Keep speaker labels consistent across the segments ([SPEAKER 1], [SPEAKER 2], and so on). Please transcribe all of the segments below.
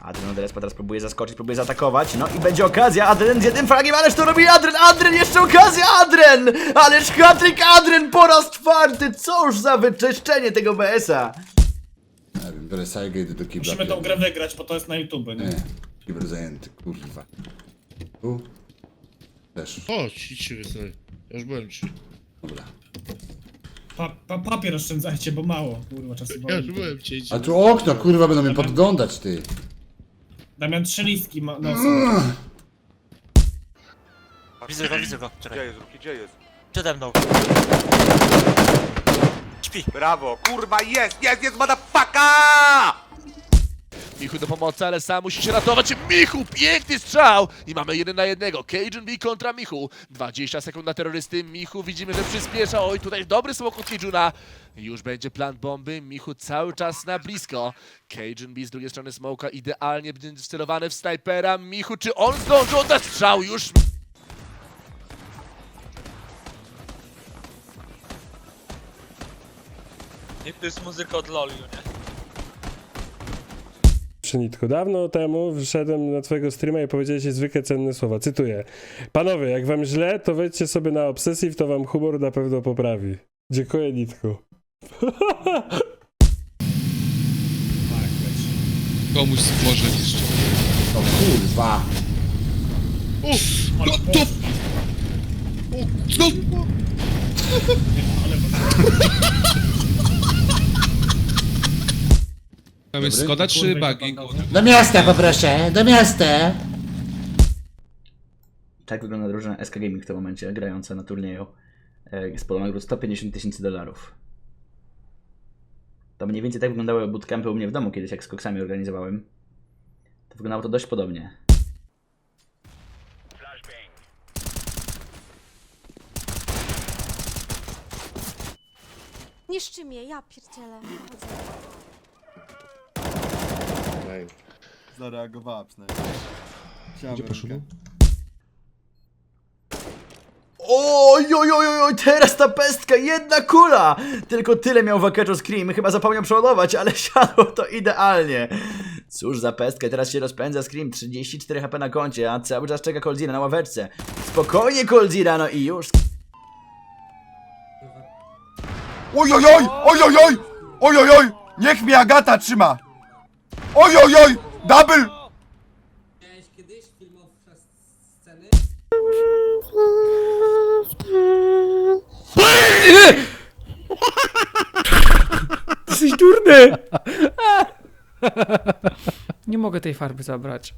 [SPEAKER 1] Adrian od respa teraz próbuje zaskoczyć, próbuje zaatakować, no i będzie okazja, Adrian z jednym fragiem, ależ to robi Adrian, Adrian, jeszcze okazja, Adrian! Ależ hatryk Adrian po raz czwarty, cóż za wyczyszczenie tego BS-a!
[SPEAKER 2] Nie wiem, biorę Saigę i idę do kibla.
[SPEAKER 3] Musimy tą grę wygrać, bo to jest na YouTube, nie?
[SPEAKER 2] Nie, kibel zajęty, kurwa. Tu? Też,
[SPEAKER 4] Chodź, idźcie sobie. Ja już byłem ci.
[SPEAKER 2] dobra.
[SPEAKER 3] Pa, pa, papier oszczędzajcie, bo mało, kurwa, czasu
[SPEAKER 4] Ja już byłem ci, idźcie.
[SPEAKER 2] A tu okno, kurwa, będą mnie podglądać, ty.
[SPEAKER 3] Damian trzy listki ma, no są.
[SPEAKER 5] Widzę go, widzę go.
[SPEAKER 6] Gdzie
[SPEAKER 5] Czekaj.
[SPEAKER 6] jest, Ruki, gdzie jest?
[SPEAKER 5] Przede mną. Śpi.
[SPEAKER 6] Brawo, kurwa, jest, jest, jest, motherfucker!
[SPEAKER 7] Michu do pomocy, ale sam musi się ratować. Michu, piękny strzał! I mamy jeden na jednego. Cajun B kontra Michu. 20 sekund na terrorysty. Michu widzimy, że przyspiesza. Oj, tutaj dobry smok od Cajuna. Już będzie plan bomby. Michu cały czas na blisko. Cajun B z drugiej strony smoka idealnie będzie wcelowany w snajpera. Michu, czy on zdąży oddać strzał? Już
[SPEAKER 5] Niech to jest muzyka od Loliu, nie?
[SPEAKER 8] Przynitku, dawno temu wszedłem na twojego streama i powiedziałeś zwykle cenne słowa. Cytuję. Panowie, jak wam źle, to wejdźcie sobie na obsesji, to wam humor na pewno poprawi. Dziękuję, Nitku.
[SPEAKER 4] Komuś może jeszcze.
[SPEAKER 2] O kurwa.
[SPEAKER 3] Ale
[SPEAKER 4] To, to... O, no!
[SPEAKER 3] Ale
[SPEAKER 4] Tam jest. Skoda czy Buggy?
[SPEAKER 2] Do miasta poproszę, do miasta.
[SPEAKER 1] Tak wygląda drużyna SK Gaming w tym momencie, grająca na turnieju. e, Z pola nagród 150 tysięcy dolarów. To mniej więcej tak wyglądały bootcampy u mnie w domu kiedyś, jak z koksami organizowałem. To wyglądało to dość podobnie.
[SPEAKER 9] Niszczy mnie, ja pierdzielę.
[SPEAKER 10] Zareagowała przynajmniej. Gdzie poszło?
[SPEAKER 1] Oj, oj, oj, oj, teraz ta pestka, jedna kula! Tylko tyle miał Wakaczo Scream, chyba zapomniał przeładować, ale siadło to idealnie. Cóż za pestkę, teraz się rozpędza Scream, 34 HP na koncie, a cały czas czeka Coldzira na ławeczce. Spokojnie Coldzira, no i już.
[SPEAKER 10] Oj, oj, oj, oj, oj, oj, oj, oj, oj, niech mnie Agata trzyma. Oj, oj, oj, double.
[SPEAKER 8] Jesteś durny!
[SPEAKER 11] Nie mogę tej farby zabrać.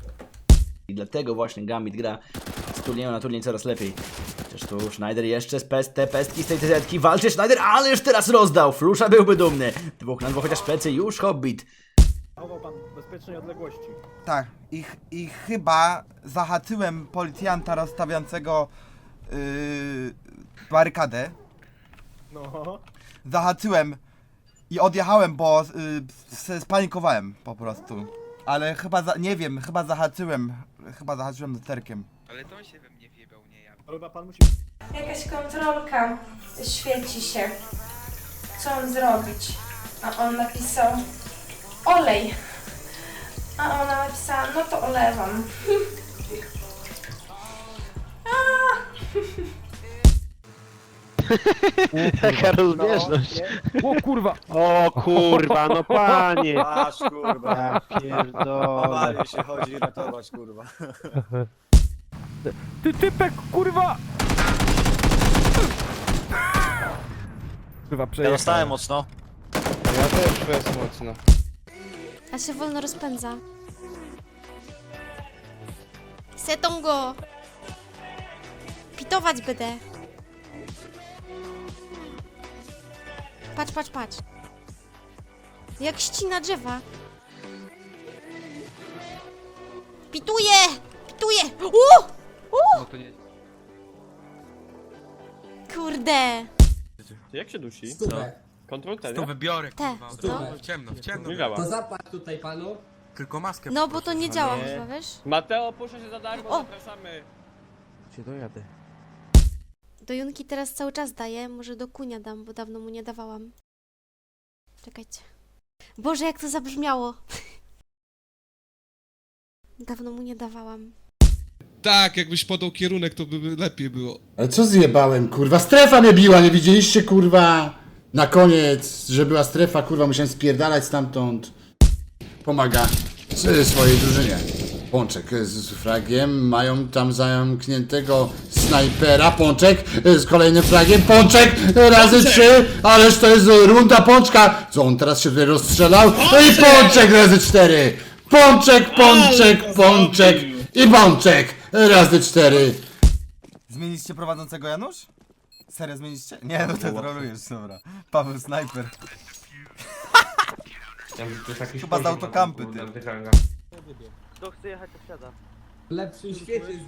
[SPEAKER 1] I dlatego właśnie Gambit gra z turnieju na turniej coraz lepiej. Chociaż tu Schneider jeszcze z pest, te pestki z tej TZ-ki walczy Schneider, ale już teraz rozdał. Flusza byłby dumny. Dwóch na dwóch, chociaż plecy już Hobbit.
[SPEAKER 10] Tak, i, ch- i chyba zahaczyłem policjanta rozstawiającego yy, barykadę. No. Zahaczyłem i odjechałem, bo yy, se spanikowałem po prostu. Ale chyba, za, nie wiem, chyba zahaczyłem, chyba zahaczyłem lusterkiem.
[SPEAKER 9] Jakaś kontrolka świeci się. Co mam zrobić? A on napisał olej. A ona napisała, no to olewam.
[SPEAKER 12] Taka rozbieżność.
[SPEAKER 11] O kurwa!
[SPEAKER 12] O kurwa, no panie.
[SPEAKER 6] Masz, kurwa.
[SPEAKER 12] Ja pierdolę.
[SPEAKER 6] się chodzi ratować, kurwa.
[SPEAKER 11] Ty typek, kurwa! Kurwa,
[SPEAKER 5] Ja
[SPEAKER 11] przejechałem.
[SPEAKER 5] dostałem mocno.
[SPEAKER 12] Ja też jest mocno.
[SPEAKER 9] A się wolno rozpędza. Setą go! Pitować będę. Patrz, patrz, patrz. Jak ścina drzewa. Pituje! Pituje! U! U! Kurde!
[SPEAKER 12] Jak się dusi?
[SPEAKER 10] Stówę.
[SPEAKER 12] Kontrol ten,
[SPEAKER 5] To wybiorę,
[SPEAKER 9] Te, no.
[SPEAKER 5] W ciemno, w ciemno.
[SPEAKER 12] Nie działa.
[SPEAKER 10] zapłać tutaj panu.
[SPEAKER 5] Tylko maskę
[SPEAKER 9] No bo to nie działa
[SPEAKER 12] Nie.
[SPEAKER 9] chyba, wiesz?
[SPEAKER 12] Mateo, puszczę się za darmo,
[SPEAKER 9] O!
[SPEAKER 12] zapraszamy.
[SPEAKER 11] Cię dojadę.
[SPEAKER 9] Do Junki teraz cały czas daję, może do Kunia dam, bo dawno mu nie dawałam. Czekajcie. Boże, jak to zabrzmiało. Dawno mu nie dawałam.
[SPEAKER 4] Tak, jakbyś podał kierunek, to by by lepiej było.
[SPEAKER 2] Ale co zjebałem, kurwa? Strefa mnie biła, nie widzieliście, kurwa? Na koniec, że była strefa, kurwa, musiałem spierdalać stamtąd. Pomaga swojej drużynie. Pączek z fragiem, mają tam zamkniętego snajpera, Pączek z kolejnym fragiem, Pączek razy trzy, ależ to jest runda Pączka. Co on teraz się tutaj rozstrzelał? No i Pączek razy cztery. Pączek, Pączek, Pączek i Pączek razy cztery.
[SPEAKER 10] Zmieniliście prowadzącego Janusz? Serio zmieniliście? Nie, no to trolujesz, dobra. Paweł Snajper. Chyba z autokampy, ty.
[SPEAKER 12] Kto chce jechać, to wsiada.
[SPEAKER 11] Lepszy świecie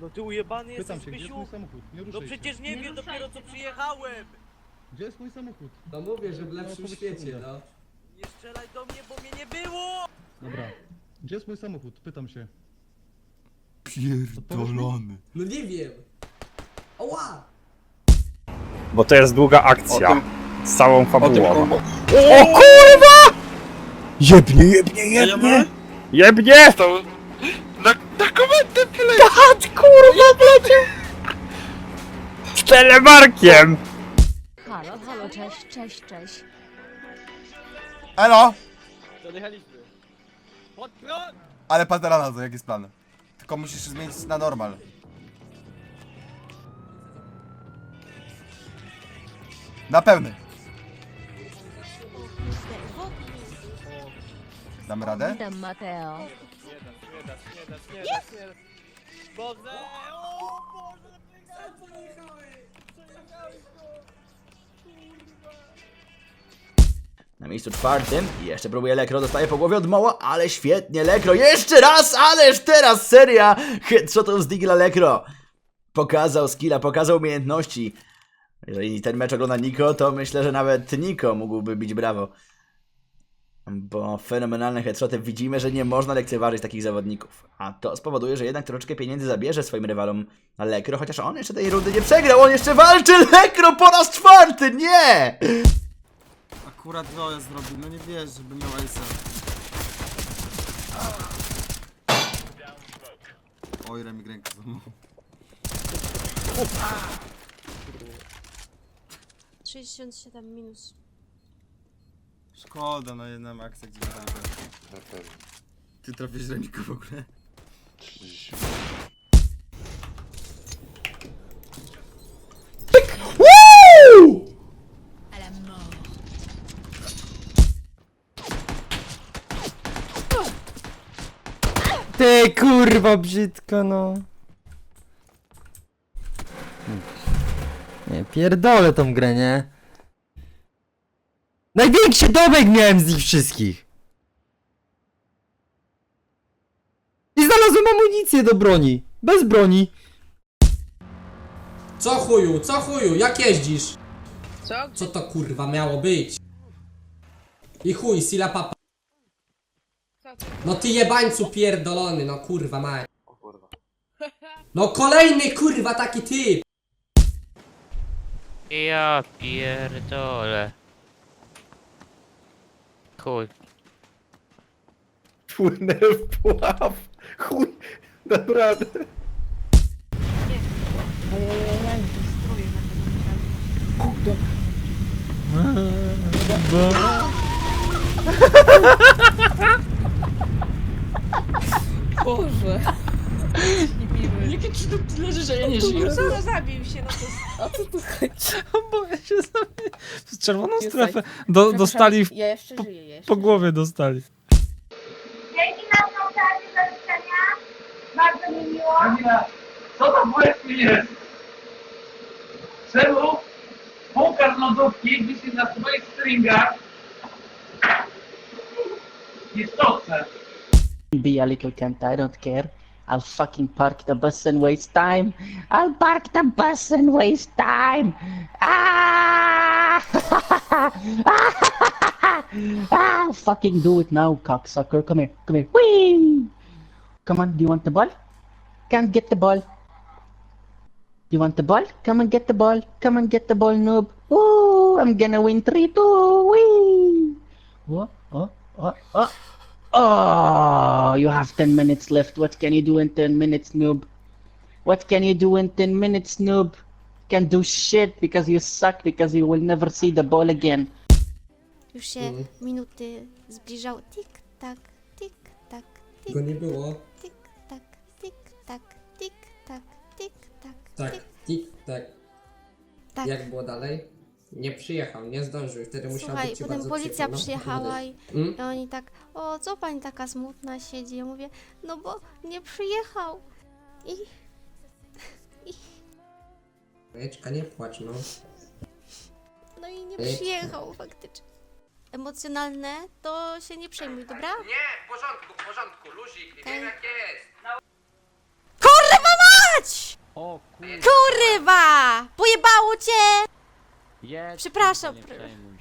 [SPEAKER 12] No ty ujebany jesteś, Zbysiu? No przecież nie wiem, dopiero co przyjechałem!
[SPEAKER 11] No mówię, że w lepszym świecie, no.
[SPEAKER 12] Nie strzelaj do mnie, bo mnie nie było!
[SPEAKER 10] Pierdolony.
[SPEAKER 11] No nie wiem. Oła!
[SPEAKER 12] Bo to jest długa akcja. Z całą fabułą.
[SPEAKER 6] Jebnie, jebnie, jebnie!
[SPEAKER 12] Jebnie!
[SPEAKER 6] To... Na, na komendę tyle!
[SPEAKER 12] Patrz kurwa, blecie! Z telemarkiem!
[SPEAKER 9] Halo, halo, cześć, cześć, cześć.
[SPEAKER 10] Elo!
[SPEAKER 12] Dojechaliśmy. Pod prąd!
[SPEAKER 10] Ale patera na to, jaki jest plan? Tylko musisz zmienić na normal. Na pełny. Damy radę?
[SPEAKER 9] Witam, Mateo.
[SPEAKER 12] Boże! O Boże!
[SPEAKER 1] Na miejscu czwartym jeszcze próbuje Lekro, dostaje po głowie od Moła, ale świetnie Lekro, jeszcze raz, ależ teraz seria headshotów z Digla Lekro. Pokazał skilla, pokazał umiejętności. Jeżeli ten mecz ogląda Niko, to myślę, że nawet Niko mógłby bić brawo. Bo fenomenalne headshoty widzimy, że nie można lekceważyć takich zawodników. A to spowoduje, że jednak troszeczkę pieniędzy zabierze swoim rywalom Lekro, chociaż on jeszcze tej rundy nie przegrał, on jeszcze walczy Lekro po raz czwarty, nie!
[SPEAKER 10] Akurat Roja zrobił, no nie wiesz, żeby miał Ace'a. Oj, Remik rękę złamał.
[SPEAKER 9] 67 minus.
[SPEAKER 10] Szkoda, no jedna akcja, gdzie nie Ty trafisz Remiku w ogóle?
[SPEAKER 11] Ty kurwa brzydko, no. Nie, pierdolę tą grę, nie? Największy domek miałem z nich wszystkich. I znalazłem amunicję do broni. Bez broni.
[SPEAKER 12] Co chuju, co chuju, jak jeździsz?
[SPEAKER 13] Co?
[SPEAKER 12] Co to kurwa miało być? I chuj, sila papa. No ty jebańcu pierdolony, no kurwa maj. No kolejny kurwa taki typ.
[SPEAKER 13] Ja pierdolę. Chuj.
[SPEAKER 12] Płynę w pław. Chuj, naprawdę.
[SPEAKER 13] Boże. Jakie ci to leży, że ja nie żyję?
[SPEAKER 9] No zabił się, no to...
[SPEAKER 13] A co tu chodzi? Bo ja się sobie w czerwoną strefę do, dostali, w,
[SPEAKER 9] Ja jeszcze żyję, jeszcze.
[SPEAKER 13] po głowie dostali.
[SPEAKER 9] Dzięki na okazję do życzenia. Bardzo mi miło.
[SPEAKER 12] Co to właśnie jest? Czemu półka z lodówki wisi na swoich stringach i sztoce?
[SPEAKER 13] Be a little cunt, I don't care. I'll fucking park the bus and waste time. I'll park the bus and waste time. Ah! ah! Fucking do it now, cocksucker. Come here, come here. Whee! Come on, do you want the ball? Can't get the ball. You want the ball? Come and get the ball. Come and get the ball, noob. Ooh, I'm gonna win 3-2. Wee! What? Oh, oh, oh. Oh, you have 10 minutes left. What can you do in 10 minutes, noob? What can you do in 10 minutes, noob? Can't do shit because you suck because you will never see the ball again.
[SPEAKER 9] Już się
[SPEAKER 12] Mhm.
[SPEAKER 9] minuty zbliżały. Tik, tak, tik, tak, tik,
[SPEAKER 12] Go nie było.
[SPEAKER 9] tik, tak, tik, tak, tik, tak, tik, tak,
[SPEAKER 12] Tak,
[SPEAKER 9] tik,
[SPEAKER 12] tik, tak.
[SPEAKER 9] tak.
[SPEAKER 12] Jak było dalej? Nie przyjechał, nie zdążył. Wtedy musiał
[SPEAKER 9] Słuchaj,
[SPEAKER 12] być ci
[SPEAKER 9] potem
[SPEAKER 12] bardzo
[SPEAKER 9] policja
[SPEAKER 12] przykro, no.
[SPEAKER 9] przyjechała i,
[SPEAKER 12] Mm?
[SPEAKER 9] i oni tak, o co pani taka smutna siedzi? Ja mówię, no bo nie przyjechał. I
[SPEAKER 12] Jeczka, nie płacz, no.
[SPEAKER 9] no i nie
[SPEAKER 12] Ej.
[SPEAKER 9] przyjechał faktycznie. Emocjonalne to się nie przejmuj, dobra?
[SPEAKER 12] Nie, w porządku, w porządku, luzik,
[SPEAKER 9] Okej. wiem,
[SPEAKER 12] jak jest.
[SPEAKER 9] Kurwa mać!
[SPEAKER 11] O
[SPEAKER 9] Kurwa! Pojebało cię!
[SPEAKER 11] Jedź,
[SPEAKER 9] Przepraszam.
[SPEAKER 11] nie przejmuj